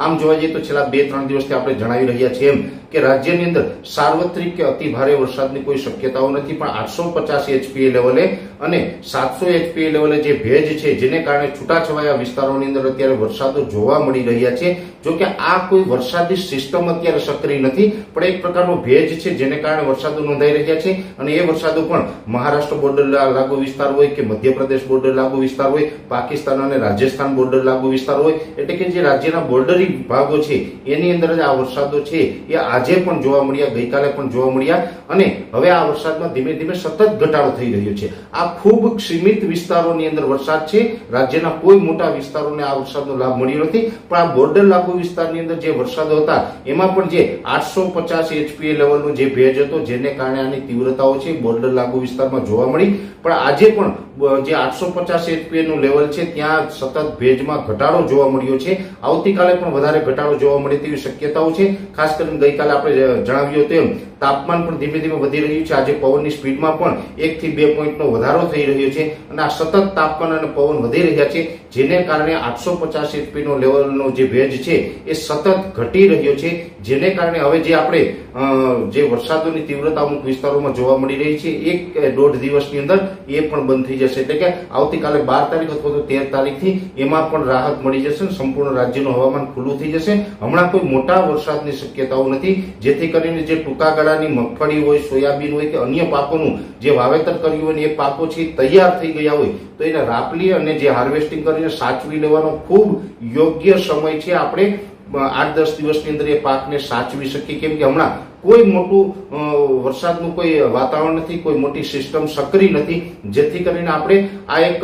આમ જોવા જઈએ તો છેલ્લા બે ત્રણ દિવસથી આપણે જણાવી રહ્યા છીએ એમ કે રાજ્યની અંદર સાર્વત્રિક કે અતિ ભારે વરસાદની કોઈ શક્યતાઓ નથી, પણ આઠસો પચાસ એચપીએ લેવલે અને સાતસો એચપીએ લેવલે જે ભેજ છે, જેને કારણે છૂટાછવાયા વિસ્તારોની અંદર અત્યારે વરસાદો જોવા મળી રહ્યા છે. જો કે આ કોઈ વરસાદી સિસ્ટમ અત્યારે સક્રિય નથી, પણ એક પ્રકારનો ભેજ છે, જેને કારણે વરસાદો નોંધાઈ રહ્યા છે. અને એ વરસાદો પણ મહારાષ્ટ્ર બોર્ડર લાગુ વિસ્તાર હોય કે મધ્યપ્રદેશ બોર્ડર લાગુ વિસ્તાર હોય, પાકિસ્તાન અને રાજસ્થાન બોર્ડર લાગુ વિસ્તાર હોય, એટલે કે જે રાજ્યના બોર્ડરી ભાગો છે, એની અંદર જ આ વરસાદો છે, એ આજે પણ જોવા મળ્યા, ગઈકાલે પણ જોવા મળ્યા અને હવે આ વરસાદમાં ધીમે ધીમે સતત ઘટાડો થઈ રહ્યો છે. આ ખૂબ સીમિત વિસ્તારોની અંદર વરસાદ છે, રાજ્યના કોઈ મોટા વિસ્તારોને આ વરસાદનો લાભ મળ્યો નથી, પણ આ બોર્ડર લાગુ વિસ્તારની અંદર જે વરસાદો હતા, એમાં પણ જે આઠસો પચાસ એચપીએ લેવલનો જે ભેજ હતો, જેને કારણે આની તીવ્રતાઓ છે, બોર્ડર લાગુ વિસ્તારમાં જોવા મળી. પણ આજે પણ જે આઠસો પચાસ એચપીએ નું લેવલ છે, ત્યાં સતત ભેજમાં ઘટાડો જોવા મળ્યો છે. આવતીકાલે પણ વધારે ઘટાડો જોવા મળે તેવી શક્યતાઓ છે. ખાસ કરીને ગઈકાલે આપણે જણાવ્યું તેમ તાપમાન પણ ધીમે ધીમે વધી રહ્યું છે. આજે પવનની સ્પીડમાં પણ એકથી બે પોઈન્ટનો વધારો થઈ રહ્યો છે અને આ સતત તાપમાન અને પવન વધી રહ્યા છે, જેને કારણે આઠસો પચાસ એચપીનો લેવલનો જે ભેજ છે એ સતત ઘટી રહ્યો છે. જેને કારણે હવે જે આપણે જે વરસાદોની તીવ્રતા અમુક વિસ્તારોમાં જોવા મળી રહી છે, એક દોઢ દિવસની અંદર એ પણ બંધ થઈ જશે. એટલે કે આવતીકાલે બાર તારીખ અથવા તો તેર તારીખથી એમાં પણ રાહત મળી જશે સંપૂર્ણ રાજ્યનું હવામાન ખુલ્લું થઈ જશે. હમણાં કોઈ મોટા વરસાદની શક્યતાઓ નથી. જેથી કરીને જે ટૂંકા ગાળાની મગફળી હોય, સોયાબીન હોય કે અન્ય પાકોનું જે વાવેતર કર્યું હોય એ પાકો છે તૈયાર થઈ ગયા હોય, તો એને રાપલી અને જે હાર્વેસ્ટિંગ કરીને સાચવી લેવાનો ખૂબ યોગ્ય સમય છે. આપણે આઠ દસ દિવસની અંદર એ પાકને સાચવી શકીએ કેમ કે હમણાં કોઈ મોટું વરસાદનું કોઈ વાતાવરણ નથી, કોઈ મોટી સિસ્ટમ સક્રિય નથી. જેથી કરીને આપણે આ એક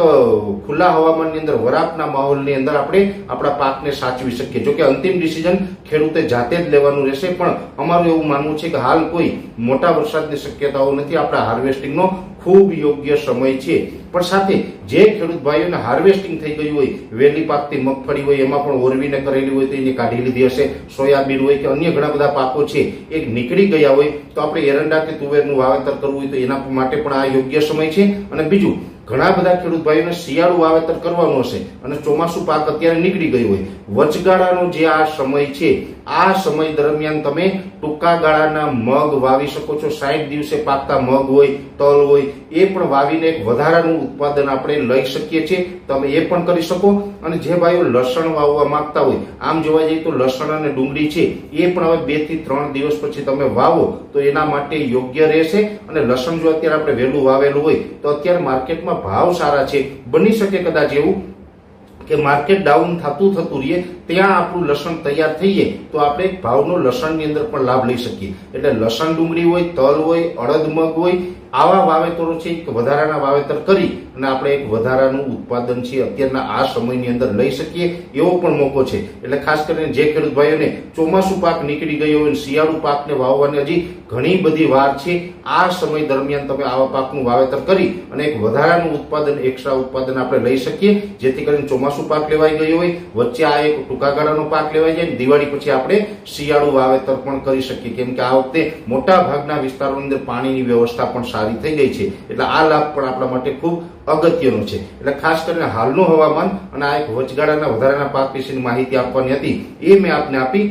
ખુલ્લા હવામાનની અંદર, વરાપના માહોલની અંદર આપણે આપણા પાકને સાચવી શકીએ. જોકે અંતિમ ડિસિઝન ખેડૂતે જાતે જ લેવાનું રહેશે. પણ અમારું એવું માનવું છે કે હાલ કોઈ મોટા વરસાદની શક્યતાઓ નથી. આપણા હાર્વેસ્ટિંગનો ખૂબ યોગ્ય સમય છે. પણ સાથે જે ખેડૂત ભાઈઓને હાર્વેસ્ટિંગ થઈ ગયું હોય વહેલી પાકતી મગફળી હોય, એમાં પણ ઓરવીને કરેલી હોય તો એને કાઢી લીધી હશે. સોયાબીન હોય કે અન્ય ઘણા બધા પાકો છે એ નીકળી ગયા હોય તો આપણે એરંડા કે તુવેરનું વાવેતર કરવું હોય તો એના માટે પણ આ યોગ્ય સમય છે. અને બીજું ઘણા બધા ખેડૂત ભાઈઓને શિયાળુ વાવેતર કરવાનું હશે અને ચોમાસું પાક અત્યારે નીકળી ગયું હોય. વચગાળાનો જે આ સમય છે, આ સમય દરમિયાન તમે ટૂંકા ગાળાના મગ વાવી શકો છો. સાઠ દિવસે પાકતા મગ હોય, તલ હોય, એ પણ વાવીને એક વધારાનું ઉત્પાદન આપણે લઈ શકીએ છીએ. તમે એ પણ કરી શકો. અને જે ભાઈઓ લસણ વાવવા માંગતા હોય, આમ જોવા જઈએ તો લસણ અને ડુંગળી છે, એ પણ હવે બેથી ત્રણ દિવસ પછી તમે વાવો તો એના માટે યોગ્ય રહેશે. અને લસણ જો અત્યારે આપણે વહેલું વાવેલું હોય, તો અત્યારે માર્કેટમાં ભાવ સારા છે. બની શકે કદાચ એવું કે માર્કેટ ડાઉન થતું થતું રહીએ, ત્યાં આપણું લસણ તૈયાર થઈએ, તો આપણે ભાવનો લસણની અંદર પણ લાભ લઈ શકીએ. એટલે લસણ ડુંગળી હોય, તલ હોય, અડદ મગ હોય આવા વાવેતરો છે એક વધારાના વાવેતર કરી અને આપણે એક વધારાનું ઉત્પાદન છે અત્યારના આ સમયની અંદર લઈ શકીએ એવો પણ મોકો છે. એટલે ખાસ કરીને જે ખેડૂત ભાઈઓને ચોમાસું પાક નીકળી ગયો હોય શિયાળુ પાકને વાવવાની હજી ઘણી બધી વાર છે, આ સમય દરમિયાન તમે આવા પાકનું વાવેતર કરી અને એક વધારાનું ઉત્પાદન એક્સ્ટ્રા ઉત્પાદન આપણે લઈ શકીએ, જેથી કરીને ચોમાસું પાક લેવાઈ ગયો હોય, વચ્ચે આ એક ટૂંકા ગાળાનો પાક લેવાઈ જાય દિવાળી પછી આપણે શિયાળુ વાવેતર પણ કરી શકીએ. કેમ કે આ વખતે મોટા ભાગના વિસ્તારોની અંદર પાણીની વ્યવસ્થા પણ સારી થઈ ગઈ છે. એટલે આ લાભ પણ આપણા માટે ખૂબ અગત્યનો છે. એટલે ખાસ કરીને હાલનું હવામાન અને આ એક વચગાળાના વધારાના પાક વિશેની માહિતી આપવાની હતી, એ મેં આપને આપી.